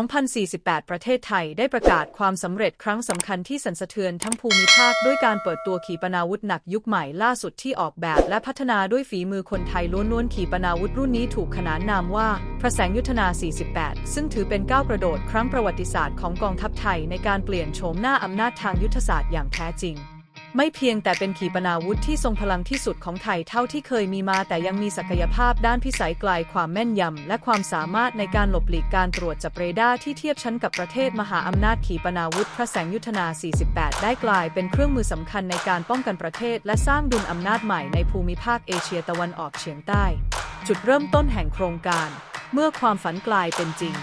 2048 ประเทศไทยได้ประกาศความสำเร็จครั้งสำคัญที่สันสะเทือนทั้งภูมิภาคด้วยการเปิดตัวขีปนาวุธหนักยุคใหม่ล่าสุดที่ออกแบบและพัฒนาด้วยฝีมือคนไทยล้วนๆขีปนาวุธรุ่นนี้ถูกขนานนามว่า พระแสงยุทธนา 48 ซึ่งถือเป็นก้าวกระโดดครั้งประวัติศาสตร์ของกองทัพไทยในการเปลี่ยนโฉมหน้าอำนาจทางยุทธศาสตร์อย่างแท้จริง ไม่เพียงแต่เป็นขีปนาวุธที่ทรงพลังที่สุดของไทยเท่าที่เคยมีมาแต่ยังมีศักยภาพด้านพิสัยไกลความแม่นยำ และความสามารถในการหลบหลีกการตรวจจับเรดาร์ที่เทียบชั้นกับประเทศมหาอำนาจขีปนาวุธพระแสงยุทธนา 48 ได้กลายเป็นเครื่องมือสำคัญในการป้องกันประเทศ และสร้างดุลอำนาจใหม่ในภูมิภาคเอเชียตะวันออกเฉียงใต้ จุดเริ่มต้นแห่งโครงการ เมื่อความฝันกลายเป็นจริง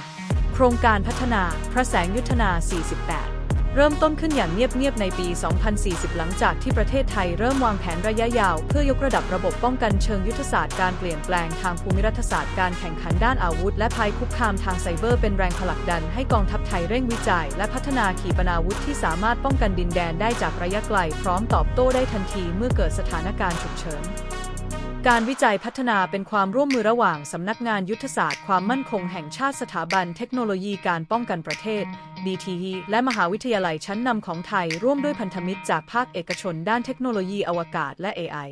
โครงการพัฒนาพระแสงยุทธนา 48 เริ่มต้นขึ้นอย่างเงียบๆ ในปี 2040 หลังจากที่ประเทศไทยเริ่มวางแผนระยะยาว เพื่อยกระดับระบบป้องกันเชิงยุทธศาสตร์การเปลี่ยนแปลงทางภูมิรัฐศาสตร์การแข่งขันด้านอาวุธ และภัยคุกคามทางไซเบอร์เป็นแรงผลักดันให้กองทัพไทยเร่งวิจัย และพัฒนาขีปนาวุธที่สามารถป้องกันดินแดนได้จากระยะไกล พร้อมตอบโต้ได้ทันทีเมื่อเกิดสถานการณ์ฉุกเฉิน การวิจัยพัฒนาเป็นความร่วมมือระหว่างสำนักงานยุทธศาสตร์ความมั่นคงแห่งชาติสถาบันเทคโนโลยีการป้องกันประเทศ DTE และมหาวิทยาลัยชั้นนำของไทยร่วมด้วยพันธมิตรจากภาคเอกชนด้านเทคโนโลยีอวกาศและ AI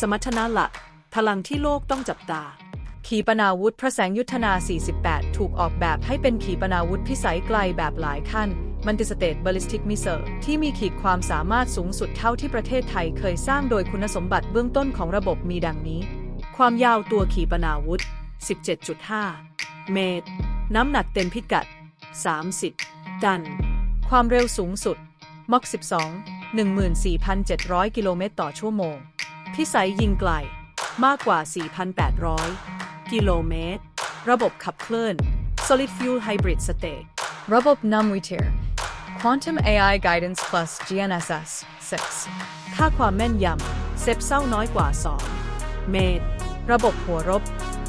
สมรรถนะหลัก พลังที่โลกต้องจับตา ขีปนาวุธพระแสงยุทธนา 48 ถูกออกแบบให้เป็นขีปนาวุธพิสัยไกลแบบหลายขั้น มันติสเตตบ a ลิสติกมิ s เซ e ที่มีขีดความสามารถสูงสุดเท่าที่ประเทศไทยเคยสร้างโดยคุณสมบัติเบื้องต้นของระบบมีดังนี้ ความยาวตัวขีปนาวุธ 17.5 เมตร น้ำหนักเต็มพิกัด 30 ตัน ความเร็วสูงสุดมอก12 14,700 กิโลเมตรต่อชั่วโมง พิสัยยิงไกล มากกว่า 4,800 กิโลเมตร ระบบขับเคลื่อน Solid Fuel Hybrid State ระบบนำวิเทอร์ Quantum AI Guidance Plus GNSS 6ค่าความแม่นยำเซฟเศร้าน้อยกว่า 2 เมตร ระบบหัวรบ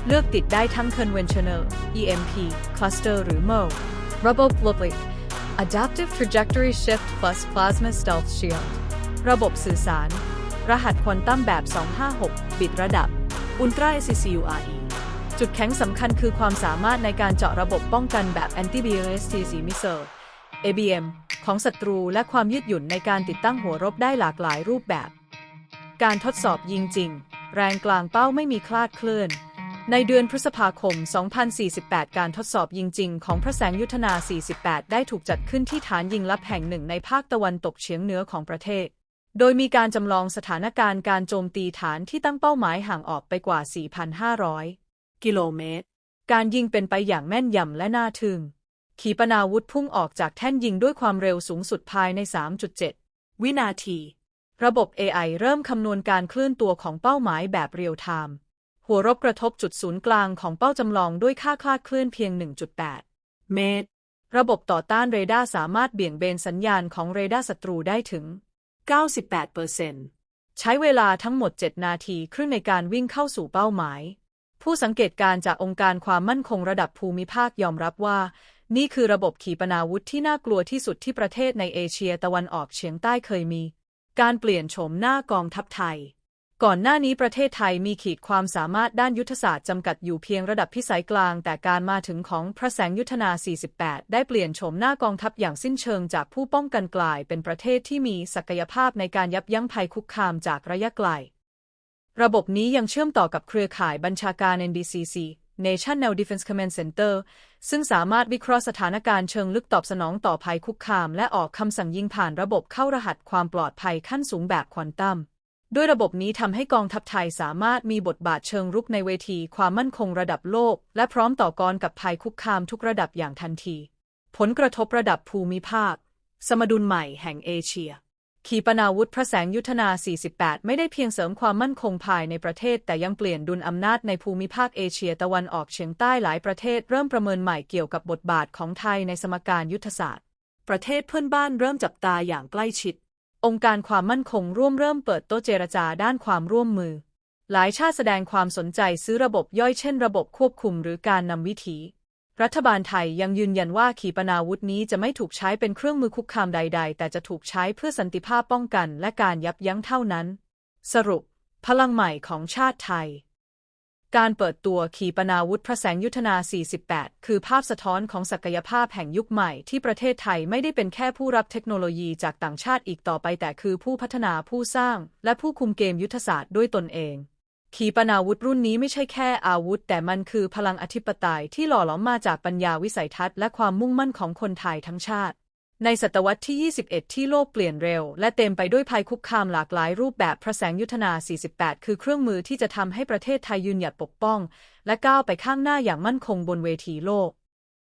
เลือกติดได้ทั้ง Conventional EMP Cluster หรือ MO ระบบ l o b l i c Adaptive Trajectory Shift Plus Plasma Stealth Shield ระบบสื่อสาร รหัสควอนตัมแบบ 256 บิตระดับ Ultra SCCURE จุดแข็งสำคัญคือความสามารถในการเจาะระบบป้องกันแบบ Anti-BLSTC Missile ABM ของศัตรูและความยืดหยุ่นในการติดตั้งหัวรบได้หลากหลายรูปแบบ การทดสอบยิงจริง แรงกลางเป้าไม่มีคลาดเคลื่อน ในเดือนพฤษภาคม 2048 การทดสอบยิงจริงของพระแสงยุทธนา 48 ได้ถูกจัดขึ้นที่ฐานยิงลับแห่งหนึ่งในภาคตะวันตกเฉียงเหนือของประเทศ โดยมีการจำลองสถานการณ์การโจมตีฐานที่ตั้งเป้าหมายห่างออกไปกว่า 4,500 กิโลเมตร การยิงเป็นไปอย่างแม่นยำและน่าทึ่ง ขีปนาวุธพุ่งออกจากแท่นยิงด้วยความเร็วสูงสุดภายใน 3.7 วินาที ระบบ AI เริ่มคำนวณการเคลื่อนตัวของเป้าหมายแบบเรียลไทม์หัวรบกระทบจุดศูนย์กลางของเป้าจำลองด้วยค่าคลาดเคลื่อนเพียง 1.8 เมตร ระบบต่อต้านเรดาร์สามารถเบี่ยงเบนสัญญาณของเรดาร์ศัตรูได้ถึง 98%ใช้เวลาทั้งหมด 7 นาทีครึ่งในการวิ่งเข้าสู่เป้าหมาย ผู้สังเกตการณ์จากองค์การความมั่นคงระดับภูมิภาคยอมรับว่า นี่คือระบบขีปนาวุธที่น่ากลัวที่สุดที่ประเทศในเอเชียตะวันออกเฉียงใต้เคยมี การเปลี่ยนโฉมหน้ากองทัพไทย ก่อนหน้านี้ประเทศไทยมีขีดความสามารถด้านยุทธศาสตร์จำกัดอยู่เพียงระดับพิสัยกลาง แต่การมาถึงของพระแสงยุทธนา 48 ได้เปลี่ยนโฉมหน้ากองทัพอย่างสิ้นเชิงจากผู้ป้องกันกลายเป็นประเทศที่มีศักยภาพในการยับยั้งภัยคุกคามจากระยะไกล ระบบนี้ยังเชื่อมต่อกับเครือข่ายบัญชาการ NDCC National Defense Command Center ซึ่งสามารถวิเคราะห์สถานการณ์เชิงลึกตอบสนองต่อภัยคุกคาม และออกคำสั่งยิงผ่านระบบเข้ารหัสความปลอดภัยขั้นสูงแบบควอนตัมด้วยระบบนี้ทำให้กองทัพไทยสามารถมีบทบาทเชิงรุกในเวทีความมั่นคงระดับโลก และพร้อมต่อกรกับภัยคุกคามทุกระดับอย่างทันที ผลกระทบระดับภูมิภาค สมดุลใหม่แห่งเอเชีย ขีปนาวุธพระแสงยุทธนา 48 ไม่ได้เพียงเสริมความมั่นคงภายในประเทศ แต่ยังเปลี่ยนดุลอำนาจในภูมิภาคเอเชียตะวันออกเฉียงใต้หลายประเทศเริ่มประเมินใหม่เกี่ยวกับบทบาทของไทยในสมการยุทธศาสตร์ ประเทศเพื่อนบ้านเริ่มจับตาอย่างใกล้ชิด องค์การความมั่นคงร่วมเริ่มเปิดโต๊ะเจรจาด้านความร่วมมือ หลายชาติแสดงความสนใจซื้อระบบย่อยเช่น ระบบควบคุมหรือการนำวิถี รัฐบาลไทยยังยืนยันว่าขีปนาวุธนี้จะไม่ถูกใช้เป็นเครื่องมือคุกคามใด ๆ แต่จะถูกใช้เพื่อสันติภาพป้องกันและการยับยั้งเท่านั้น สรุป พลังใหม่ของชาติไทย การเปิดตัวขีปนาวุธพระแสงยุทธนา 48 คือภาพสะท้อนของศักยภาพแห่งยุคใหม่ที่ประเทศไทยไม่ได้เป็นแค่ผู้รับเทคโนโลยีจากต่างชาติอีกต่อไปแต่คือผู้พัฒนาผู้สร้าง และผู้คุมเกมยุทธศาสตร์ด้วยตนเอง ขีปนาวุธรุ่นนี้ไม่ใช่แค่อาวุธ แต่มันคือพลังอธิปไตยที่หล่อหลอมมาจากปัญญาวิสัยทัศน์และความมุ่งมั่นของคนไทยทั้งชาติ ในศตวรรษที่ 21 ที่โลกเปลี่ยนเร็ว และเต็มไปด้วยภัยคุกคามหลากหลายรูปแบบพระแสงยุทธนา 48 คือเครื่องมือที่จะทำให้ประเทศไทยยืนหยัดปกป้อง และก้าวไปข้างหน้าอย่างมั่นคงบนเวทีโลก